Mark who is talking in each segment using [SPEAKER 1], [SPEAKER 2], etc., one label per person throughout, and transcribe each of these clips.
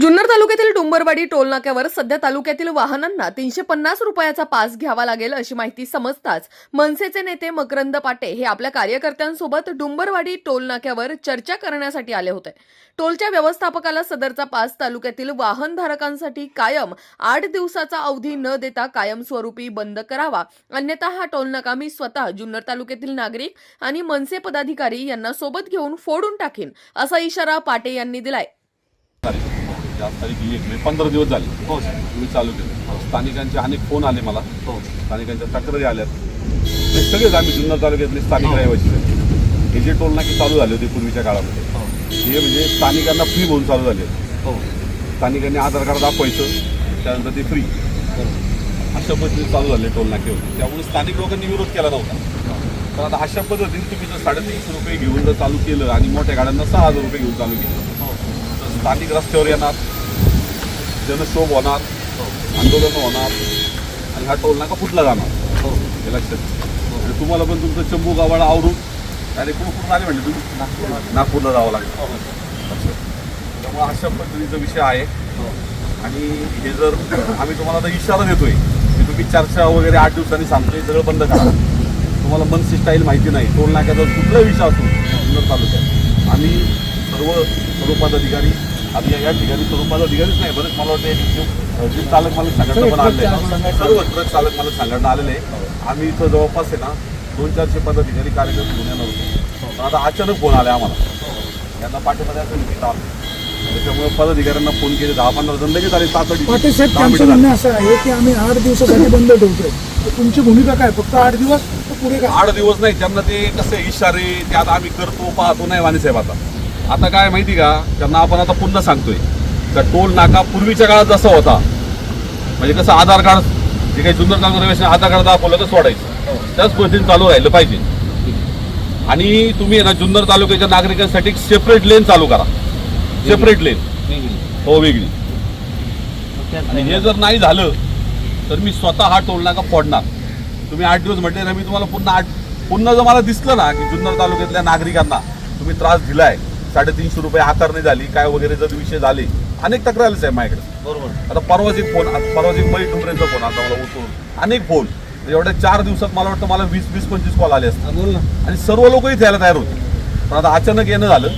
[SPEAKER 1] जुन्नर तालुक्यातील डुंबरवाडी टोलनाक्यावर सध्या तालुक्यातील वाहनांना तीनशे पन्नास रुपयाचा पास घ्यावा लागेल अशी माहिती समजताच मनसेचे नेते मकरंद पाटे हे आपल्या कार्यकर्त्यांसोबत डुंबरवाडी टोलनाक्यावर चर्चा करण्यासाठी आले होते. टोलच्या व्यवस्थापकाला सदरचा पास तालुक्यातील वाहनधारकांसाठी कायम आठ दिवसाचा अवधी न देता कायमस्वरूपी बंद करावा. अन्यथा हा टोलनाका मी स्वतः जुन्नर तालुक्यातील नागरिक आणि मनसे पदाधिकारी यांना सोबत घेऊन फोडून टाकीन असा इशारा पाटे यांनी दिलाय.
[SPEAKER 2] तारीख आज तारीख एक म्हणजे पंधरा दिवस झाले.
[SPEAKER 3] हो सर
[SPEAKER 2] तुम्ही चालू केलं. स्थानिकांचे अनेक फोन आले मला.
[SPEAKER 3] हो
[SPEAKER 2] स्थानिकांच्या तक्रारी आल्यात. ते सगळेच आम्ही जुन्नर तालुक्यातले स्थानिक रहिवासी आहेत. हे जे टोल नाके चालू झाले होते पूर्वीच्या काळामध्ये
[SPEAKER 3] हो.
[SPEAKER 2] हे म्हणजे स्थानिकांना फ्री म्हणून चालू झाले
[SPEAKER 3] हो.
[SPEAKER 2] स्थानिकांनी आधार कार्ड दाखवायचं त्यानंतर ते फ्री अशा पद्धतीने चालू झाले टोल नाके होते. त्यामुळे स्थानिक लोकांनी विरोध केला नव्हता. तर आता अशा पद्धतीने तुम्ही जर साडेतीनशे रुपये घेऊन जर चालू केलं आणि मोठ्या गाड्यांना सहा हजार रुपये घेऊन चालू केलं
[SPEAKER 3] हो
[SPEAKER 2] स्थानिक रस्त्यावर येणार जनक्षोभ होणार आंदोलन होणार आणि हा टोल नाका फुटला जाणार.
[SPEAKER 3] हो.
[SPEAKER 2] हे लक्षात. आणि तुम्हाला पण तुमचं चंबू गावाला आवरून अरे कुठून कुठून आले म्हणजे तुम्ही? नागपूरला. जावं लागेल. असं. त्यामुळे अशा पद्धतीचा विषय आहे. आणि हे जर आम्ही तुम्हाला आता इशारा देतोय की तुम्ही चर्चा वगैरे आठ दिवसांनी सांगतोय सगळं बंद करा. तुम्हाला मनसी स्टाईल माहिती नाही. टोल नाक्याचा कुठला विषय असो जुन्नर तालुक्यात. आम्ही सर्व सर्व पदाधिकारी आम्ही या- ठिकाणी सर्व पदाधिकारीच नाही बरेच मला वाटतं जीप चालक मालक संघटना पण आलेले आहे. सर्व ट्रक चालक मालक संघटना आलेले आहे आम्ही इथं जवळपास आहे ना दोन चारशे पदाधिकारी कार्यक्रम घेऊन येणार होतो. पण आता अचानक फोन आले आम्हाला. यांना पाठीमध्ये असं लिखित आलं. त्याच्यामुळे पदाधिकाऱ्यांना फोन केले दहा पंधरा जण लगेच आले तातडी
[SPEAKER 4] पाटील साहेब त्यांचं म्हणणं असं आहे की आम्ही आठ दिवसासाठी बंद ठेवतोय. तुमची भूमिका काय? फक्त आठ दिवस? पुढे काय?
[SPEAKER 2] आठ दिवस नाही त्यांना ते कसे इशारे ते आता आम्ही करतो पाहतो नाही वाणी साहेब आता. आता काय माहिती का? त्यांना आपण आता पुन्हा सांगतोय. का टोल नाका पूर्वीच्या काळात जसा होता म्हणजे कसं आधार कार्ड जे काही जुन्नर कागद रहिवासी आधार कार्ड दाखवलं तर सोडायचं. त्याच पद्धतीने चालू राहिलं पाहिजे. आणि तुम्ही ना जुन्नर तालुक्याच्या नागरिकांसाठी सेपरेट लेन चालू करा. सेपरेट लेन हो वेगळी. आणि हे जर नाही झालं तर मी स्वतः हा टोल नाका फोडणार. तुम्ही आठ दिवस म्हटले ना मी तुम्हाला पुन्हा आठ पुन्हा जर मला दिसलं ना की जुन्नर तालुक्यातल्या नागरिकांना तुम्ही त्रास दिलाय साडेतीनशे रुपये आकारणी झाली काय वगैरे जर विषय झाले अनेक तक्रारीच आहे माझ्याकडे.
[SPEAKER 3] बरोबर.
[SPEAKER 2] आता परवाच एक फोन आता परवाच एक मई डुंबरेचा फोन आता मला उचलून. अनेक फोन. एवढ्या चार दिवसात मला वाटतं मला वीस वीस पंचवीस कॉल आले असतात
[SPEAKER 3] बोल ना.
[SPEAKER 2] आणि सर्व लोक इथे यायला तयार होते. पण आता अचानक येणं झालं.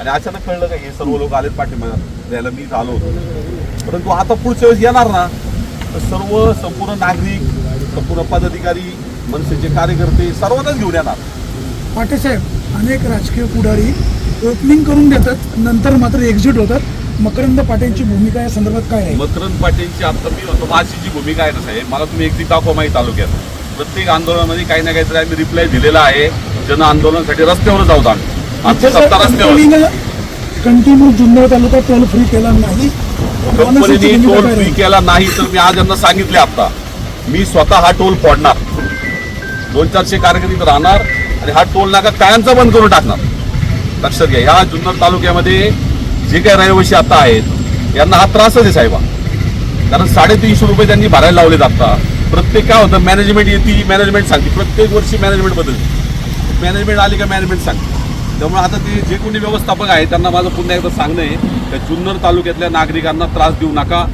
[SPEAKER 2] आणि अचानक कळलं का हे सर्व लोक आलेत पाठीमागे. यायला मी आलो होतो. परंतु आता पुढच्या वेळेस येणार ना तर सर्व संपूर्ण नागरिक संपूर्ण पदाधिकारी मनसेचे कार्यकर्ते सर्वांनाच घेऊन येणार.
[SPEAKER 4] पाटील साहेब अनेक राजकीय पुढारी ओपनिंग करून देतात नंतर मात्र एक्झिट होतात. मकरंद पाटीलची भूमिका या संदर्भात काय आहे?
[SPEAKER 2] मकरंद पाटीलची आता मी म्हणतो माझी जी भूमिका आहे ना साहेब मला तुम्ही एकदी दाखवा माहिती तालुक्यात. प्रत्येक आंदोलनामध्ये काही ना काहीतरी आम्ही रिप्लाय दिलेला आहे. जन आंदोलनासाठी रस्त्यावर जाऊ आम्ही आमचे सत्ता रस्त्यावर.
[SPEAKER 4] कंटिन्यू जुन्नर तालुका टोल फ्री केला नाही.
[SPEAKER 2] कंपनीने टोल फ्री? केला नाही तर मी आज यांना सांगितले आता. मी स्वतः हा टोल फोडणार. दोन चारशे कार्यकर्ते राहणार आणि हा टोल नाका कायमचा बंद करून टाकणार. लक्षात घ्या या जुन्नर तालुक्यामध्ये जे काही रहिवासी आता आहेत यांना हा त्रासच आहे साहेबा. कारण साडेतीनशे रुपये त्यांनी भरायला लावले आता. प्रत्येक काय होतं मॅनेजमेंट येते मॅनेजमेंट सांगते. प्रत्येक वर्षी मॅनेजमेंट बदलते. मॅनेजमेंट आली का मॅनेजमेंट सांगते. त्यामुळे आता ते जे कोणी व्यवस्थापक आहे त्यांना माझं पुन्हा एकदा सांगणं आहे की जुन्नर तालुक्यातल्या नागरिकांना त्रास देऊ नका.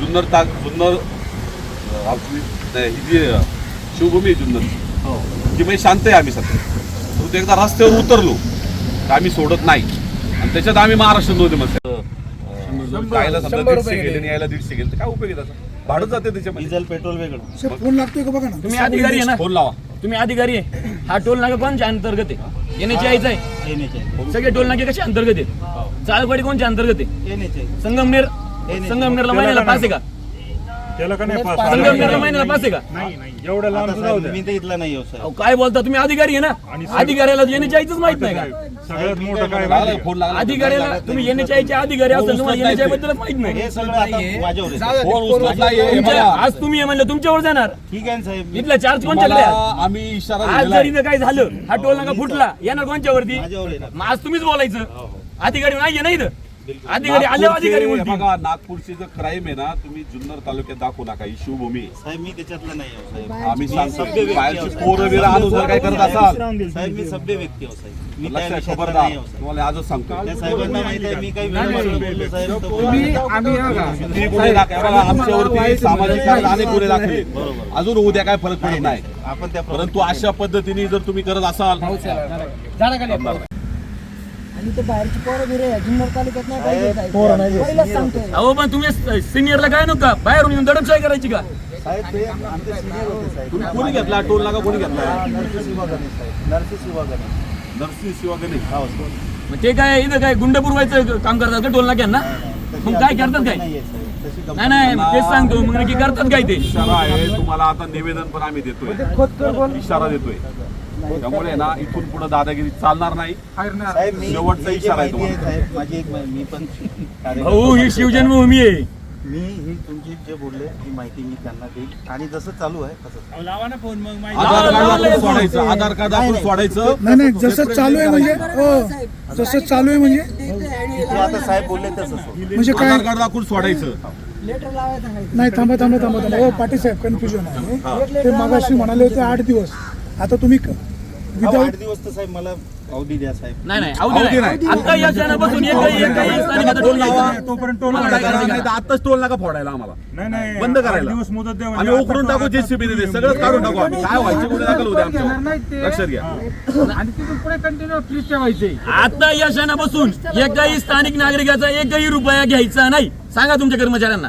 [SPEAKER 2] जुन्नर ता जुन्नर ही जी शिवभूमी आहे जुन्नर.
[SPEAKER 3] हो.
[SPEAKER 2] की म्हणजे शांत आहे आम्ही सध्या. एकदा रस्त्यावर उतरलो तर आम्ही सोडत नाही. आणि त्याच्यात आम्ही महाराष्ट्र दोन जायला समजा दीडशे गेले आणि यायला दीडशे गेले. तर काय उपयोग आहे त्याचा? भाडं जाते त्याच्यामध्ये.
[SPEAKER 3] डिझेल पेट्रोल वेगळं.
[SPEAKER 4] साहेब, फोन लागतोय का? बघा ना.
[SPEAKER 5] तुम्ही अधिकारी आहे ना?
[SPEAKER 2] फोन लावा.
[SPEAKER 5] तुम्ही अधिकारी आहे. हा टोल नाका कोणच्या अंतर्गत आहे? येण्याची आईचा आहे.
[SPEAKER 3] येण्याचे
[SPEAKER 5] सगळे टोल नाके कशा अंतर्गत आहे चालवाडी कोणच्या अंतर्गत आहे? संगमनेर? संगमनेरला महिन्याला पास आहे का?
[SPEAKER 6] त्याला का नाही पास
[SPEAKER 5] संगमनेरला महिन्याला पास आहे का?
[SPEAKER 6] नाही नाही एवढं लांब
[SPEAKER 3] आता
[SPEAKER 6] जाऊ
[SPEAKER 3] साहेब, मी तर इथला नाही हो
[SPEAKER 5] अहो,
[SPEAKER 3] साहेब
[SPEAKER 5] काय बोलता? तुम्ही अधिकारी आहे ना? अधिकाऱ्याला येण्याची आईच माहीत नाही का?
[SPEAKER 6] सगळ्यात मोठं काय
[SPEAKER 2] फोन लागला
[SPEAKER 5] अधिकाऱ्याला तुम्ही येण्याच्या आईचे अधिकारी असेल तुम्हाला येण्याच्या आईबद्दलच माहीत नाही.
[SPEAKER 3] हे सगळं आता माझ्यावर आहे.
[SPEAKER 2] फोन उचलत नाहीये हे
[SPEAKER 5] तुमच्या-
[SPEAKER 2] बघा.
[SPEAKER 5] आज तुम्ही हे म्हणलं तुमच्यावर जाणार.
[SPEAKER 3] ठीक आहे ना साहेब.
[SPEAKER 5] इथला चार्ज कोणच्याकडे
[SPEAKER 2] तुम्हाला
[SPEAKER 5] आहे?
[SPEAKER 2] आम्ही इशारा
[SPEAKER 5] आज
[SPEAKER 2] दिलेला
[SPEAKER 5] जरी
[SPEAKER 2] आहे.
[SPEAKER 5] इथं काय झालं हा टोल नाका फुटला येणार कोणच्यावरती?
[SPEAKER 3] माझ्यावर
[SPEAKER 5] मग आज तुम्हीच बोलायचं. अधिकारी नाही नाही इथं? अधिकारी आल्यावर अधिकारी
[SPEAKER 2] नागपूरचे-
[SPEAKER 5] बोलतील
[SPEAKER 2] बघा नागपूरचे जो क्राईम आहे ना तुम्ही जुन्नर तालुक्यात दाखवू नका ही शिवभूमी. आहे.
[SPEAKER 3] साहेब मी त्याच्यातला नाही आहो साहेब.
[SPEAKER 2] आम्ही
[SPEAKER 3] मी
[SPEAKER 2] सांगतो
[SPEAKER 3] सभ्य व्यक्ती
[SPEAKER 2] बाहेरची
[SPEAKER 3] आहो,
[SPEAKER 2] पोरं बिरं आणून जर काय करत असाल?
[SPEAKER 3] साहेब मी सभ्य व्यक्ती आहो साहेब. मी त्या
[SPEAKER 2] लक्षात
[SPEAKER 3] विषयातला
[SPEAKER 2] खबरदार
[SPEAKER 3] नाही आहो साहेब.
[SPEAKER 2] तुम्हाला आजच सांगतो
[SPEAKER 3] त्या साहेबांना माहिती आहे मी काही वेगळं बोललो साहेब. तर बोलू
[SPEAKER 2] किती गुन्हे दाखल बघा, आमच्यावरती सामाजिक कार्य अनेक गुन्हे दाखले अजून उद्या काय फरक पडत नाही
[SPEAKER 3] आपण त्या
[SPEAKER 2] परंतु अशा पद्धतीने जर तुम्ही करत असाल
[SPEAKER 7] आणि ते बाहेरची पोरं बिरे जुन्नर तालुक्यात नाही पाहिजे साहेब. पहिलंच सांगतोय.
[SPEAKER 5] अहो पण तुम्ही सिनियरला काय नका बाहेरून येऊन दडपशाही करायची का?
[SPEAKER 3] साहेब ते आमचे सिनियर होते साहेब.
[SPEAKER 2] तुम्ही कोणी घेतला? टोल नाका कोणी घेतला?
[SPEAKER 3] नरसी विभागाने साहेब. नरसी विभागाने
[SPEAKER 2] नरसिंह शिवागणे.
[SPEAKER 3] हो
[SPEAKER 5] मग ते काय इथं काय गुंड पुरवायचं काम करतात का टोल नाक्यांना?
[SPEAKER 3] तशी
[SPEAKER 5] मग काय
[SPEAKER 3] आपली
[SPEAKER 5] करतात काय?
[SPEAKER 3] नाहीये साहेब. तशी
[SPEAKER 5] नाही नाही तेच सांगतो मग नक्की करतात काय ते?
[SPEAKER 2] इशारा आहे तुम्हाला आता निवेदन पण आम्ही देतोय. इशारा देतोय. त्यामुळे ना इथून पुढे दादागिरी चालणार नाही.
[SPEAKER 3] साहेब मी
[SPEAKER 2] शेवटचा
[SPEAKER 3] मी जे
[SPEAKER 2] इशारा आहे
[SPEAKER 3] माहिती आहे
[SPEAKER 2] तुम्हाला.
[SPEAKER 3] साहेब माझी एक मा- मी पण कार्यकर्ता
[SPEAKER 5] भाऊ ही शिवजन्मभूमी आहे.
[SPEAKER 3] मी ही तुमची जे बोलले ही माहिती मी त्यांना देईल. आणि जसं चालू आहे तसं
[SPEAKER 2] आधार कार्ड आपण सोडायचं आधार कार्ड सोडायचं.
[SPEAKER 4] नाही नाही जसं चालू आहे म्हणजे हो जसं चालू आहे म्हणजे.
[SPEAKER 3] जे आता साहेब बोलले तसंच होईल.
[SPEAKER 4] म्हणजे काय?
[SPEAKER 2] आधार कार्ड दाखवून सोडायचं.
[SPEAKER 7] लेटर लावायला सांगायचं
[SPEAKER 4] नाही थांबा थांबा थांबा थांबा. हो पाटील साहेब कन्फ्युजन आहे. ते मागाशी म्हणाले होते आठ दिवस. आता तुम्ही
[SPEAKER 3] अहो,
[SPEAKER 4] विदाऊट
[SPEAKER 3] आठ दिवस तर साहेब मला अवधी द्या साहेब.
[SPEAKER 5] नाही नाही
[SPEAKER 2] अवधी
[SPEAKER 5] अवधी
[SPEAKER 2] नाही.
[SPEAKER 5] नाही. आता या क्षणापासून एकही एकही स्थानिकाचा टोल लावा.
[SPEAKER 6] तोपर्यंत टोल
[SPEAKER 5] तुम्हाला
[SPEAKER 6] नाका
[SPEAKER 5] काय करायचं
[SPEAKER 2] नाही तर आताच टोल नका फोडायला आम्हाला.
[SPEAKER 6] नाही नाही.
[SPEAKER 2] बंद
[SPEAKER 6] आठ
[SPEAKER 2] करायला.
[SPEAKER 6] दिवस मुदत द्या
[SPEAKER 2] आम्ही उकरून टाकू जेसीबी सगळं काढून टाकू आम्ही. काय व्हायचे? गुन्हे दाखल होते लक्षात घ्या.
[SPEAKER 5] आता या क्षणापासून एकही स्थानिक नागरिकाचा एकही रुपया घ्यायचा नाही. सांगा तुमच्या कर्मचाऱ्यांना.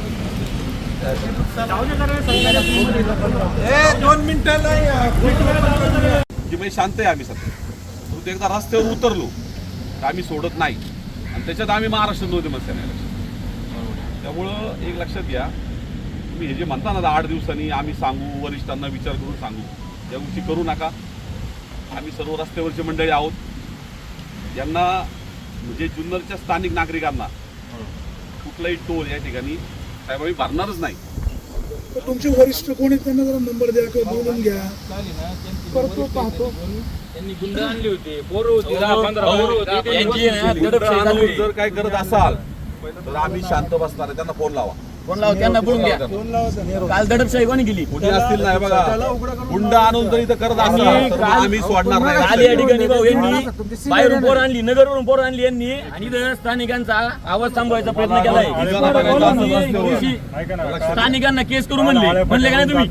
[SPEAKER 2] की म्हणजे शांत आहे आम्ही सध्या. तू एकदा रस्त्यावर उतरलो तर आम्ही सोडत नाही. आणि त्याच्यात आम्ही महाराष्ट्र नव्हते नाही त्यामुळं एक लक्षात घ्या तुम्ही हे जे म्हणता ना आठ दिवसांनी आम्ही सांगू वरिष्ठांना विचार करून सांगू या गोष्टी करू नका. आम्ही सर्व रस्त्यावरची मंडळी आहोत. यांना म्हणजे जुन्नरच्या स्थानिक नागरिकांना कुठलाही टोल या ठिकाणी साहेब आम्ही भरणारच नाही
[SPEAKER 4] तुमचे वरिष्ठ कोण आहेत त्यांना जरा नंबर द्या किंवा बोलून घ्या करतो पाहतो
[SPEAKER 5] यांनी गुंड आणली होती पोरं होती दहा पंधरा पोरं होती यांची ना दडपशाही चालू
[SPEAKER 2] आणून
[SPEAKER 5] आहे.
[SPEAKER 2] जर काय करत असाल तर आम्ही शांत बसणार आहे. त्यांना फोन लावा
[SPEAKER 5] फोन लावा त्यांना बोलून घ्या काल दडपशाही कोणी
[SPEAKER 2] कुठे असतील नाही बघा. आणून इथं करत तर मग आम्ही सोडणार
[SPEAKER 5] काल या
[SPEAKER 2] नाही
[SPEAKER 5] ठिकाणी भाऊ यांनी बाहेरून पोर आणली नगरवरून पोर आणली यांनी. आणि इथं स्थानिकांचा आवाज थांबवायचा प्रयत्न केलाय. स्थानिकांना केस करू म्हणले. म्हणले का नाही तुम्ही?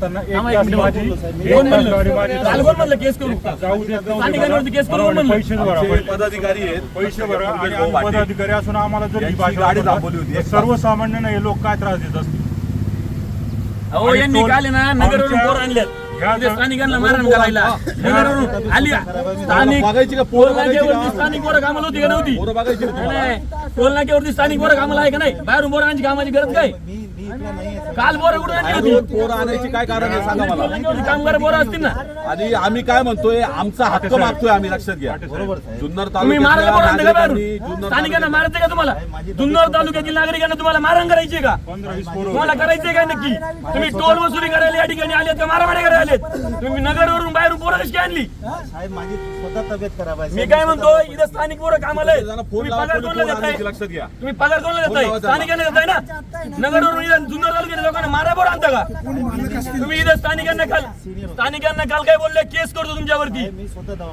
[SPEAKER 5] कोण म्हणलं? काल कोण म्हणलं केस करू? स्थानिकांवरती केस करू म्हणलं.
[SPEAKER 2] पदाधिकारी आहेत.
[SPEAKER 6] पैसे भरा आणि. पदाधिकारी असून आम्हाला ही
[SPEAKER 2] गाडी थांबवली होती.
[SPEAKER 6] सर्वसामान्यांना हे लोक काय त्रास देत आणि
[SPEAKER 5] यांनी काल ना नगरवरून पोर आणल्यात.
[SPEAKER 6] जर-
[SPEAKER 5] स्थानिकांना मारण करायला. नगरवरून आली. स्थानिक? स्थानिक पोरं कामाला होती का नव्हती?
[SPEAKER 2] पोरं बघायची ना
[SPEAKER 5] नाही,
[SPEAKER 2] तुम्हाला?
[SPEAKER 5] नाही. टोल नाक्यावरती स्थानिक पोरं कामाला आहे का नाही? बाहेरून पोरांची कामाची गरज काय? काल होती.
[SPEAKER 2] पोरं आणायची काय कारण आहे सांगा मला.
[SPEAKER 5] कामगार पोरं असतील ना.
[SPEAKER 2] आणि आम्ही काय म्हणतोय आमचा हक्क मागतोय आम्ही लक्षात घ्या.
[SPEAKER 3] बरोबर
[SPEAKER 2] जुन्नर तालुक्यात-
[SPEAKER 5] मारायचं का तुम्हाला? जुन्नर तालुक्यातील नागरिकांना तुम्हाला मारण करायची का? तुम्हाला करायचंय काय नक्की? तुम्ही टोल वसुली करायला या ठिकाणी आलेत का? मारामारी करायला आलेत. तुम्ही नगरवरून बाहेरून पोरं कशी काय आणली?
[SPEAKER 3] साहेब माझी स्वतः तब्येत खराब आहे.
[SPEAKER 5] मी काय म्हणतो इथं स्थानिक पोरं कामाला आहेत. तुम्ही पगार
[SPEAKER 2] कोणी
[SPEAKER 5] कोणाला देताय?
[SPEAKER 2] आणायची लक्षात घ्या.
[SPEAKER 5] तुम्ही पगार कोणाला देताय. स्थानिकांना देताय ना? नगरवरून जुन्नर तालुक्याच्या लोकांना मारा पोरं आणता का तुम्ही इथं स्थानिकांना काल स्थानिकांना काल काय बोलले? केस करतो तुमच्यावरती.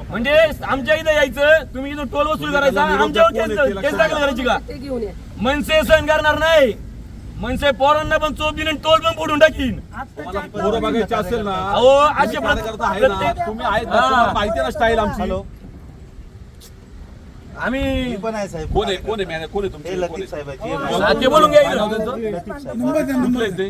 [SPEAKER 5] म्हणजे आमच्या इथं यायचं तुम्ही इथं टोल वसूल करायचा आमच्यावर केस केस दाखल करायची का? मनसे सहन करणार नाही. मनसे पोरांना पण चोप दिली टोल पण फोडून टाकीन.
[SPEAKER 2] तुम्हाला पोरं बघायची असेल ना
[SPEAKER 5] अहो असे प्रत्येक-
[SPEAKER 2] तुम्ही आहेत ना. तुम्हाला माहिती आहे ना स्टाईल आमची.
[SPEAKER 5] आम्ही
[SPEAKER 3] पण आहे साहेब
[SPEAKER 2] कोण आहे कोण आहे मॅने कोण आहे
[SPEAKER 3] हे
[SPEAKER 2] तुमचे
[SPEAKER 3] लतीफ
[SPEAKER 2] आहे?
[SPEAKER 3] साहेब आहे
[SPEAKER 5] हा, ते बोलून घ्या इथं.
[SPEAKER 2] त्यांचं? कुठलं आहे ते?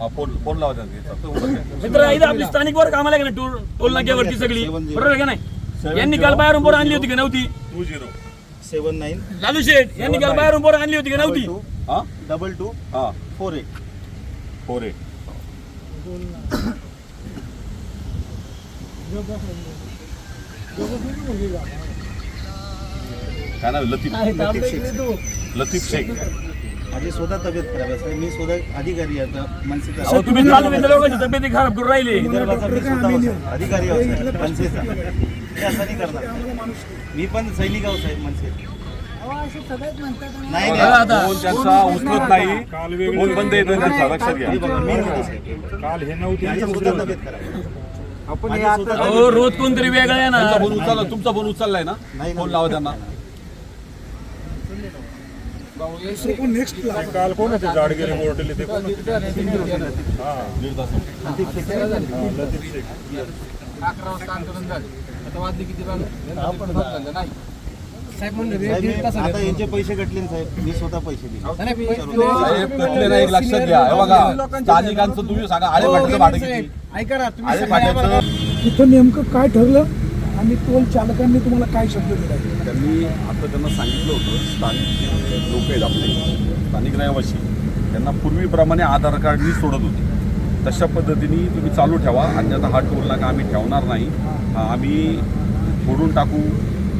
[SPEAKER 2] हा, फोन फोन लावा त्यांना. उभं.
[SPEAKER 5] मित्र इथं आपली स्थानिक वर कामाला आहे का नाही टोल टोल नाक्यावरती सगळी बरोबर आहे का नाही यांनी काल बाहेरून पोरं आणली होती का नव्हती
[SPEAKER 2] two zero
[SPEAKER 3] seven nine
[SPEAKER 5] Lalu शेठ यांनी काल बाहेरून पोरं आणली होती का नव्हती
[SPEAKER 2] हा
[SPEAKER 3] डबल टू
[SPEAKER 2] हा
[SPEAKER 3] फोर एट
[SPEAKER 2] फोर एट काय नाव आहे? लतीफ
[SPEAKER 3] लतीफ शेख.
[SPEAKER 2] लतीफ शेख.
[SPEAKER 3] माझी स्वतः तब्येत खराब आहे साहेब. मी स्वतः अधिकारी आहे आता मनसेचा
[SPEAKER 5] अहो तुम्ही चालू लोकांची तब्येती खराब करून राहिली.
[SPEAKER 3] विदर्भाचा मी स्वतः होतो. अधिकारी आहोत साहेब, मनसेचा. हे असं नाही करणार. मी पण सैनिक साहेब मनसे. नाही
[SPEAKER 5] बघा आता
[SPEAKER 2] फोन त्यांचा उचलत नाही. फोन बंद येतो त्यांचा लक्षात घ्या.
[SPEAKER 3] हे बघा, मी नव्हतो साहेब.
[SPEAKER 6] काल हे नव्हते
[SPEAKER 3] माझी
[SPEAKER 6] आणि
[SPEAKER 3] स्वतः
[SPEAKER 6] दुसरे
[SPEAKER 3] तब्येत खराब आहे.
[SPEAKER 7] आपण
[SPEAKER 3] माझी स्वतः
[SPEAKER 5] अहो
[SPEAKER 3] तब्येत-
[SPEAKER 5] रोज कोणतरी वेगळं
[SPEAKER 2] त्यांचा
[SPEAKER 5] येणार
[SPEAKER 2] फोन उचलला तुमचा फोन उचललाय ना?
[SPEAKER 3] नाही,
[SPEAKER 2] फोन. लावा त्यांना.
[SPEAKER 4] दुसरं कोण नेक्स्ट
[SPEAKER 6] काल कोण होते? बोर्डले ते कोण होते? हा. हा,
[SPEAKER 7] साहेब,
[SPEAKER 3] आता यांचे पैसे कटले साहेब. मी स्वतः पैसे दिले.
[SPEAKER 2] लक्षात घ्या. हे बघा स्थानिकांचं तुम्ही सांगा आळे फाट्याचं भाडं किती?
[SPEAKER 7] ऐका ना तुम्ही
[SPEAKER 4] इथं नेमकं काय ठरलं? आणि टोल चालकांनी तुम्हाला काय शब्द दिला?
[SPEAKER 2] त्यांनी आता त्यांना सांगितलं होतं स्थानिक जे लोक आहेत आपले स्थानिक रहिवासी त्यांना पूर्वीप्रमाणे आधार कार्डनी सोडत होते. तशा पद्धतीने तुम्ही चालू ठेवा आणि आता हा टोल नाका आम्ही ठेवणार नाही. हा आम्ही फोडून टाकू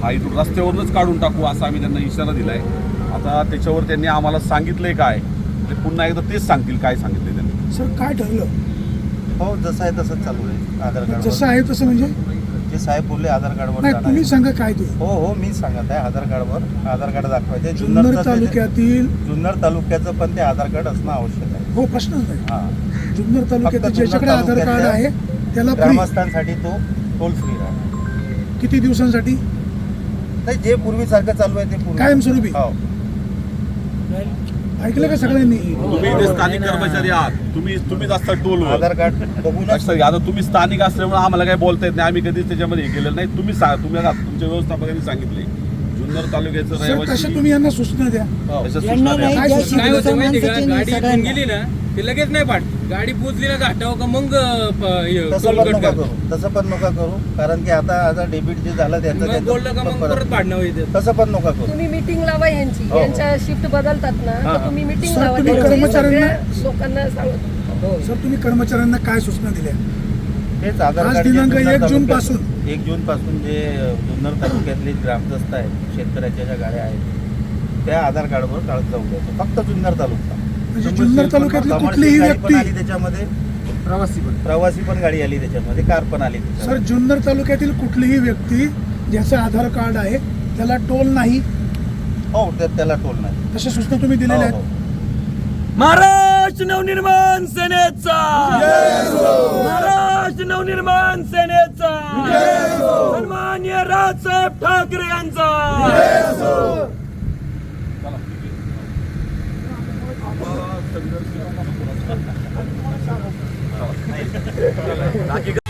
[SPEAKER 2] हा इथून रस्त्यावरूनच काढून टाकू असा आम्ही त्यांना इशारा दिला आहे आता त्याच्यावर त्यांनी आम्हाला सांगितलंय काय ते पुन्हा एकदा तेच सांगतील काय सांगितले त्यांनी.
[SPEAKER 4] सर काय ठरलं?
[SPEAKER 3] हो जसं आहे तसंच चालू आहे आधार
[SPEAKER 4] जसं
[SPEAKER 3] कार्डवर
[SPEAKER 4] आहे तसं म्हणजे?
[SPEAKER 3] जे साहेब बोलले आधार कार्डवर
[SPEAKER 4] नाही
[SPEAKER 3] जाणार
[SPEAKER 4] तुम्ही. सांगा काय ते?
[SPEAKER 3] हो हो मी सांगत आहे आधार कार्डवर आधार कार्ड दाखवायचे
[SPEAKER 4] जुन्नर
[SPEAKER 3] जुन्नरचं ते-
[SPEAKER 4] तालुक्यातील
[SPEAKER 3] जुन्नर तालुक्याचं पण ते आधार कार्ड असणं आवश्यक आहे.
[SPEAKER 4] हो प्रश्नच नाही.
[SPEAKER 3] हा.
[SPEAKER 4] जुन्नर तालुक्यातील
[SPEAKER 3] फक्त
[SPEAKER 4] ज्याच्याकडे
[SPEAKER 3] जुन्नर
[SPEAKER 4] आधार कार्ड आहे त्याला
[SPEAKER 3] ग्रामस्थांसाठी तो टोल फ्री राहणार.
[SPEAKER 4] किती दिवसांसाठी?
[SPEAKER 3] नाही जे पूर्वीसारखं चालू आहे ते पूर्वी
[SPEAKER 4] कायमस्वरूपी?
[SPEAKER 3] हो.
[SPEAKER 4] ऐकलं का सगळ्यांनी?
[SPEAKER 2] तुम्ही इथे स्थानिक कर्मचारी आहात. तुम्ही तुम्हीच असता टोलवर
[SPEAKER 3] आधार कार्ड
[SPEAKER 2] घ्या आता तुम्ही स्थानिक असल्यामुळे आम्हाला काही बोलता येत नाही. आम्ही कधीच त्याच्यामध्ये हे केलेलं नाही. तुम्ही सांगा तुम्ही आता तुमच्या व्यवस्थापकांनी सांगितले. जुन्नर तालुक्याचं
[SPEAKER 4] सर कशा
[SPEAKER 2] रहिवासी
[SPEAKER 4] तुम्ही यांना सूचना द्या.
[SPEAKER 2] सूचना
[SPEAKER 4] काय
[SPEAKER 8] होतं माहिती का गाडी इथून. गेली ना ते लगेच नाही पाठ गाडी पोचली ना का मग हे,
[SPEAKER 3] तसं पण नका
[SPEAKER 8] कर.
[SPEAKER 3] तसं पण नका करू कारण की आता आता डेबिट जे झालं त्याचं
[SPEAKER 8] बोललं का मग परत पाडणं
[SPEAKER 3] तसं पण नका करू
[SPEAKER 9] तुम्ही मीटिंग लावा यांची
[SPEAKER 3] हो.
[SPEAKER 9] यांच्या शिफ्ट बदलतात ना
[SPEAKER 3] हा.
[SPEAKER 9] तर तुम्ही मीटिंग
[SPEAKER 4] सर,
[SPEAKER 9] लावा.
[SPEAKER 4] कर्मचाऱ्यांना-
[SPEAKER 9] लोकांना सांगू
[SPEAKER 4] सर तुम्ही कर्मचाऱ्यांना काय सूचना दिल्या
[SPEAKER 3] तेच आधार
[SPEAKER 4] दिनांक एक जून पासून.
[SPEAKER 3] एक जून पासून जे जुन्नर तालुक्यातले ग्रामदस्त आहेत शेतकऱ्याच्या ज्या गाड्या आहेत त्या आधार कार्डवर काढत जाऊ द्यायचं फक्त जुन्नर तालुका
[SPEAKER 4] म्हणजे जुन्नर तालुक्यातली कुठलीही
[SPEAKER 3] गाडी पण आली
[SPEAKER 4] व्यक्ती
[SPEAKER 3] त्याच्यामध्ये. प्रवासी पण. प्रवासी पण गाडी आली त्याच्यामध्ये कार पण आली
[SPEAKER 4] सर. जुन्नर तालुक्यातील कुठलीही व्यक्ती ज्याचं आधार कार्ड आहे त्याला टोल नाही.
[SPEAKER 3] हो त्या- त्याला टोल नाही.
[SPEAKER 4] तशा सूचना तुम्ही
[SPEAKER 3] हो,
[SPEAKER 4] दिलेल्या
[SPEAKER 3] हो.
[SPEAKER 4] आहेत.
[SPEAKER 5] महाराष्ट्र नवनिर्माण सेनेचा! महाराष्ट्र नवनिर्माण सेनेचा! सन्मान्य राजसाहेब ठाकरे यांचा!
[SPEAKER 2] बाकी